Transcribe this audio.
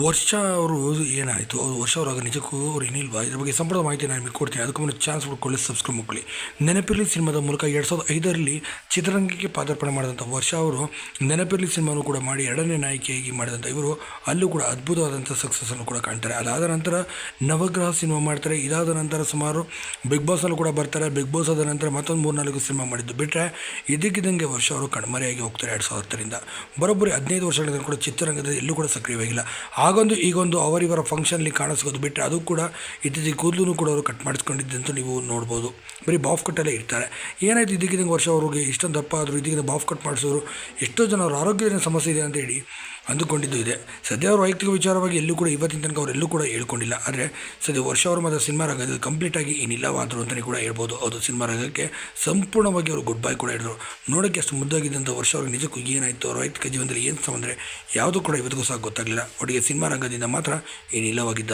ವರ್ಷ ಅವರು ಏನಾಯಿತು? ಅವ್ರು ವರ್ಷ ಅವ್ರಾಗ ನಿಜಕ್ಕೂ ಅವ್ರು ಏನಿಲ್ವಾ? ಇದ್ರ ಬಗ್ಗೆ ಸಂಪೂರ್ಣ ಮಾಹಿತಿ ನಾನು ನಿಮಗೆ ಕೊಡ್ತೀನಿ. ಅದಕ್ಕೂ ಮುನ್ನ ಚಾನ್ಸ್ ಕೊಡ್ಕೊಳ್ಳಿ ಸಬ್ಸ್ಕ್ರೈಬ್ ಮಾಡ್ಕೊಳ್ಳಿ. ನೆನಪಿರಲಿ ಸಿನಿಮಾದ ಮೂಲಕ ಎರಡು ಸಾವಿರದ ಐದರಲ್ಲಿ ಚಿತ್ರರಂಗಕ್ಕೆ ಪಾದಾರ್ಪಣೆ ಮಾಡಿದಂಥ ವರ್ಷ ಅವರು ನೆನಪಿರಲಿ ಸಿನಿಮಾನು ಕೂಡ ಮಾಡಿ ಎರಡನೇ ನಾಯಕಿಯಾಗಿ ಮಾಡಿದಂಥ ಇವರು ಅಲ್ಲೂ ಕೂಡ ಅದ್ಭುತವಾದಂಥ ಸಕ್ಸಸ್ಸನ್ನು ಕೂಡ ಕಾಣ್ತಾರೆ. ಅದಾದ ನಂತರ ನವಗ್ರಹ ಸಿನಿಮಾ ಮಾಡ್ತಾರೆ. ಇದಾದ ನಂತರ ಸುಮಾರು ಬಿಗ್ ಬಾಸಲ್ಲೂ ಕೂಡ ಬರ್ತಾರೆ. ಬಿಗ್ ಬಾಸ್ ಆದ ನಂತರ ಮತ್ತೊಂದು ಮೂರು ನಾಲ್ಕು ಸಿನಿಮಾ ಮಾಡಿದ್ದು ಬಿಟ್ಟರೆ ಇದಕ್ಕಿದ್ದಂಗೆ ವರ್ಷ ಅವರು ಕಣ್ಮರೆಯಾಗಿ ಹೋಗ್ತಾರೆ ಎರಡು ಸಾವಿರದ ಹತ್ತರಿಂದ. ಬರೋಬ್ಬರಿ ಹದಿನೈದು ವರ್ಷಗಳಿಂದ ಕೂಡ ಚಿತ್ರರಂಗದಲ್ಲಿ ಎಲ್ಲೂ ಕೂಡ ಸಕ್ರಿಯವಾಗಿಲ್ಲ. ಆಗೊಂದು ಈಗೊಂದು ಅವರಿವರ ಫಂಕ್ಷನಲ್ಲಿ ಕಾಣಿಸ್ಕೋದು ಬಿಟ್ಟರೆ ಅದು ಕೂಡ ಇತ್ತೀಚೆಗೆ ಕೂದಲು ಕೂಡ ಅವರು ಕಟ್ ಮಾಡಿಸ್ಕೊಂಡಿದ್ದಂತೂ ನೀವು ನೋಡ್ಬೋದು. ಬರೀ ಬಾಫ್ ಕಟ್ಟಲ್ಲೇ ಇರ್ತಾರೆ. ಏನಾಯ್ತು ಇದಕ್ಕಿದ್ದಂಗೆ ವರ್ಷ ಅವ್ರಿಗೆ ಇಷ್ಟೊಂದು ದಪ್ಪ ಆದರೂ ಇದಕ್ಕಿಂತ ಬಾಫ್ ಕಟ್ ಮಾಡಿಸೋರು ಎಷ್ಟೋ ಜನ ಅವ್ರ ಆರೋಗ್ಯದ ಸಮಸ್ಯೆ ಇದೆ ಅಂತ ಹೇಳಿ ಅಂದುಕೊಂಡಿದ್ದು ಇದೆ. ಸದ್ಯ ಅವ್ರ ವೈಯಕ್ತಿಕ ವಿಚಾರವಾಗಿ ಎಲ್ಲೂ ಕೂಡ ಇವತ್ತಿನ ತನಕ ಅವರೆಲ್ಲೂ ಕೂಡ ಹೇಳ್ಕೊಂಡಿಲ್ಲ. ಆದರೆ ಸದ್ಯ ವರ್ಷ ಅವರು ಮಾತ್ರ ಸಿನಿಮಾ ರಂಗದಲ್ಲಿ ಕಂಪ್ಲೀಟಾಗಿ ಏನಿಲ್ಲವಾದರು ಅಂತಲೇ ಕೂಡ ಹೇಳ್ಬೋದು. ಅದು ಸಿನಿಮಾ ರಂಗಕ್ಕೆ ಸಂಪೂರ್ಣವಾಗಿ ಅವರು ಗುಡ್ ಬೈ ಕೂಡ ಹೇಳಿದ್ರು. ನೋಡೋಕ್ಕೆ ಅಷ್ಟು ಮುದ್ದಾಗಿದ್ದಂಥ ವರ್ಷ ಅವ್ರಿಗೆ ನಿಜಕ್ಕೂ ಏನಾಯಿತು? ಅವ್ರ ವೈಯಕ್ತಿಕ ಜೀವನದಲ್ಲಿ ಏನು ಅಂದರೆ ಯಾವುದೂ ಕೂಡ ಇವತ್ತಿಗೂ ಸಹ ಗೊತ್ತಾಗಲಿಲ್ಲ. ಒಟ್ಟಿಗೆ ಸಿನಿಮಾ ರಂಗದಿಂದ ಮಾತ್ರ ಏನಿಲ್ಲವಾಗಿದ್ದಾರೆ